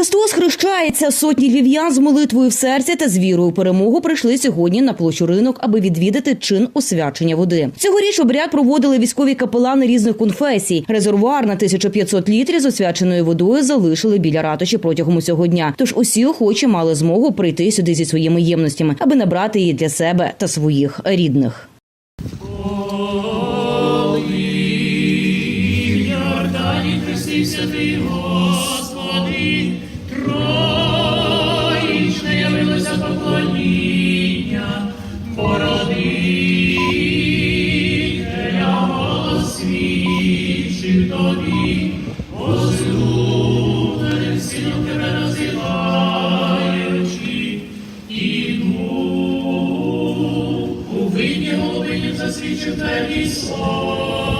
Христос хрещається. Сотні львів'ян з молитвою в серці та з вірою у перемогу прийшли сьогодні на площу ринок, аби відвідати чин освячення води. Цьогоріч обряд проводили військові капелани різних конфесій. Резервуар на 1500 літрів з освяченою водою залишили біля ратуші протягом усього дня. Тож усі охочі мали змогу прийти сюди зі своїми ємностями, аби набрати її для себе та своїх рідних. Йордані хрестився ти, троїчне явилося поклоніння, породителя голос свідчив тобі, возлюбленим сином тебе називаючи, і дух видні голубинів засвідчив твої слова,